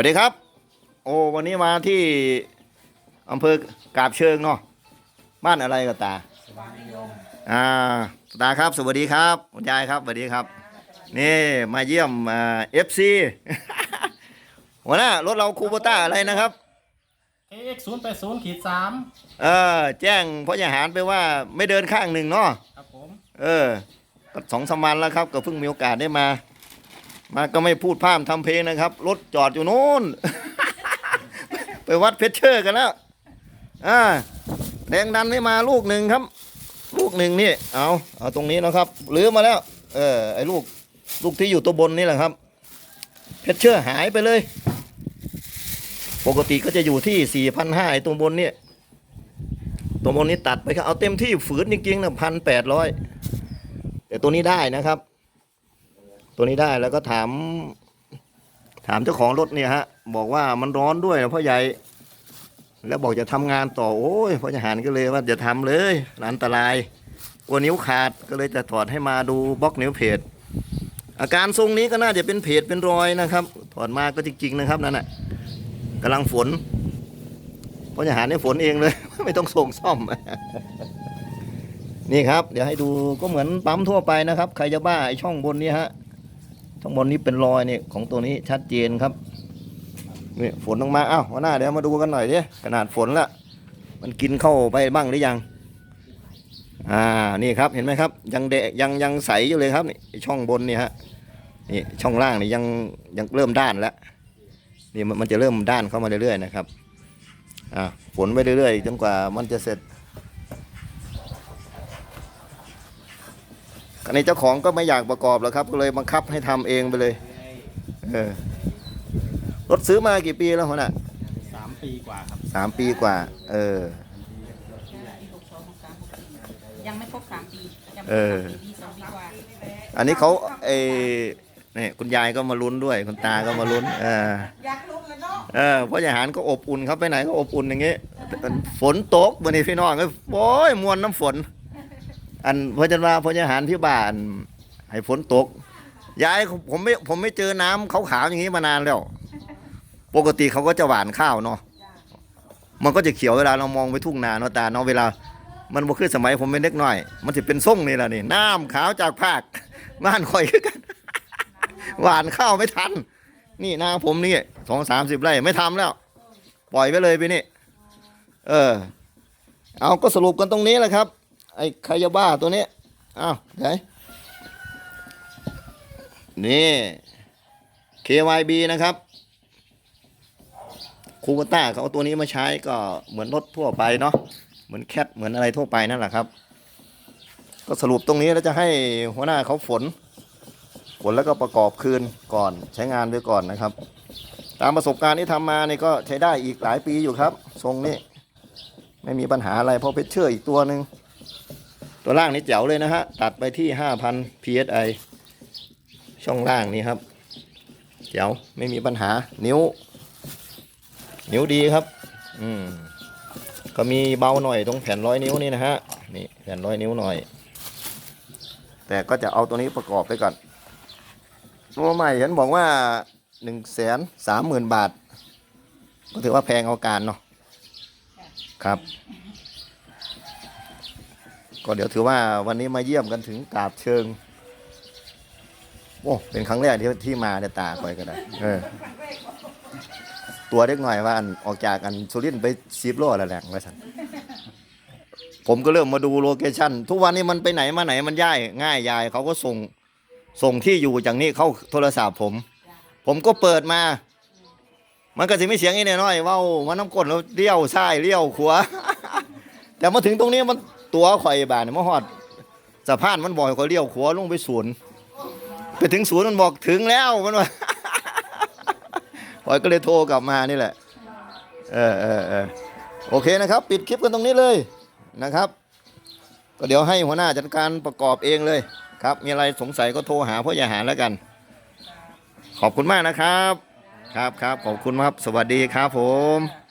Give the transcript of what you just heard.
วัสดีครับ โอ้วันนี้มาที่อำเภอกาบเชิงเนาะบ้านอะไรกับตาอ่าตาครับสวัสดีครับคุณยายครับสวัสดีครับ นี่มาเยี่ยมเอฟซีหัวหน้ารถเราคูโบต้าอะไรนะครับ KX 0 8 0ขีด3เออ แจ้งพ่อใหญ่หารไปว่าไม่เดินข้างหนึ่งเนาะครับผมเออก็สองสามวันแล้วครับ ก็เพิ่งมีโอกาสได้มา มาก็ไม่พูดพร่ำทำเพลงนะครับ รถจอดอยู่นู้น ไปวัดเพชรเชอร์กันแล้วอ่าแรงดันไม่มาลูกหนึ่งครับ ลูกหนึ่งนี่เอาเอาตรงนี้นะครับหรือมาแล้ว เออไอ้ลูกลูกที่อยู่ตัวบนนี่แหละครับ เพชรเชอร์หายไปเลย ปกติก็จะอยู่ที่สี่พันห้าไอ้ตัวบนเนี่ยตัวบนนี้ตัดไปครับเอาเต็มที่ฝืนจริงๆนะพันแปดร้อยแต่ตัวนี้ได้นะครับ ตัวนี้ได้แล้วก็ถาม ถามเจ้าของรถเนี่ยฮะ บอกว่ามันร้อนด้วยนะพ่อใหญ่ แล้วบอกจะทำงานต่อโอ้ยพ่อใหญ่หารก็เลยว่าจะทำเลยอันตรายกลัวนิ้วขาดก็เลยจะถอดให้มาดูบล็อกนิ้วเพจอาการทรงนี้ก็น่าจะเป็นเพจเป็นรอยนะครับ ถอดมาก็จริง ๆ นะครับนั่นน่ะกำลังฝนพ่อใหญ่หารเนี่ยฝนเองเลย ไม่ต้องส่งซ่อม นี่ครับ เดี๋ยวให้ดูก็เหมือนปั๊มทั่วไปนะครับ ใครจะบ้าไอช่องบนนี้ฮะ ช่องบนนี้เป็นรอยเนี่ยของตัวนี้ชัดเจนครับนี่ฝนลงมาอ้าวหัวหน้าเดี๋ยวมาดูกันหน่อยดิขนาดฝนละมันกินเข้าไปบ้างหรือยัง อ่านี่ครับเห็นไหมครับ ยังเดยังยังใสอยู่เลยครับนี่ช่องบนนี่ฮะนี่ช่องล่างนี่ยังยังเริ่มด้านแล้วนี่มันมันจะเริ่มด้านเข้ามาเรื่อยๆนะครับอ่าฝนไปเรื่อยๆจนกว่ามันจะเสร็จ อันนี้เจ้าของก็ไม่อยากประกอบแล้วครับ ก็เลยบังคับให้ทำเองไปเลย เออ รถซื้อมากี่ปีแล้วหัวหน้า3ปีกว่าครับสามปีกว่า เออ ยังไม่ครบสามปียังไม่เอครอบสามปีปีสองปีกว่า อันนี้เขาเอนี่คุณยายก็มาลุ้นด้วย คุณตาก็มาลุ้น เอออยากลุ้นเลยเนาะเออพ่อใหญ่หารก็อบอุ่นครับไปไหนก็อบอุ่นอย่างงี้ฝนตกวันนี้พี่น้องก็โอ้ยมวนน้ำฝน อันพอจะมาพอจะหารที่บ้านให้ฝนตกยายผมไม่ผมไม่เจอน้ำขาวๆอย่างนี้มานานแล้ว ปกติเขาก็จะหวานข้าวเนาะมันก็จะเขียวเวลาเรามองไปทุ่งนาเนาะตาเนาะเวลา มันบ่คือสมัยผมเป็นเด็กน้อย มันจะเป็นส่งนี่แหละนี่น้ำขาวจากภาคบ้านคอยคือกันหวานข้าวไม่ทัน นี่นาผมนี่สองสามสิบไร่ไม่ทำแล้ว ปล่อยไปเลยไปนี่ เออ เอาก็สรุปกันตรงนี้แหละครับ ไอ้คายาบ้าตัวนี้อ้าวไหนนี่ KYB นะครับคูกต้าเขาเอาตัวนี้มาใช้ก็เหมือนรถทั่วไปเนาะเหมือนแคทเหมือนอะไรทั่วไปนั่นแหละครับ ก็สรุปตรงนี้แล้วจะให้หัวหน้าเขาฝน ฝนแล้วก็ประกอบคืนก่อนใช้งานด้วยก่อนนะครับ ตามประสบการณ์ที่ทำมานี่ก็ใช้ได้อีกหลายปีอยู่ครับ ทรงนี้ไม่มีปัญหาอะไรเพราะเพชรเชื่ออีกตัวหนึ่ง ตัวล่างนี่แจ๋วเลยนะฮะ ตัดไปที่ 5,000 psi ช่องล่างนี่ครับ แจ๋วไม่มีปัญหา นิ้ว นิ้วดีครับ อืมก็มีเบาหน่อยตรงแผ่นร้อยนิ้วนี่นะฮะ นี่แผ่นร้อยนิ้วหน่อย แต่ก็จะเอาตัวนี้ประกอบไปก่อนตัวใหม่เห็นบอกว่าหนึ่งแสนสามหมื่นบาท ก็ถือว่าแพงเอาการเนาะครับ ก็เดี๋ยวถือว่าวันนี้มาเยี่ยมกันถึงกาบเชิง โอ้เป็นครั้งแรกที่ที่มาเนี่ยตาคอยก็ได้เออ ตัวเล็กหน่อยว่าอันออกจากอันสุรินทร์ไปซีบโลแล้วแหละว่าสันผมก็เริ่มมาดูโลเคชั่นทุกวันนี้มันไปไหนมาไหนมันย่ายง่ายยายเขาก็ส่งส่งที่อยู่จากนี้เข้าโทรศัพท์ผม ผมก็เปิดมา มันก็สิไม่เสียงอีแน่น้อยว้ามันน้ำกลแล้วเลี้ยวซ้ายเลี้ยวขวาแต่มาถึงตรงนี้มัน ตัวข่อยบานเนี่ยมาฮอดสะพานมันบอกข่อยเลี้ยวขวาลงไปศูนย์ไปถึงศูนย์มันบอกถึงแล้วมันว่าข่อยก็เลยโทรกลับมานี่แหละ เออเออเออโอเคนะครับ ปิดคลิปกันตรงนี้เลยนะครับ ก็เดี๋ยวให้หัวหน้าจัดการประกอบเองเลยครับ มีอะไรสงสัยก็โทรหาพ่อใหญ่หาแล้วกัน ขอบคุณมากนะครับ ครับครับขอบคุณครับ สวัสดีครับผม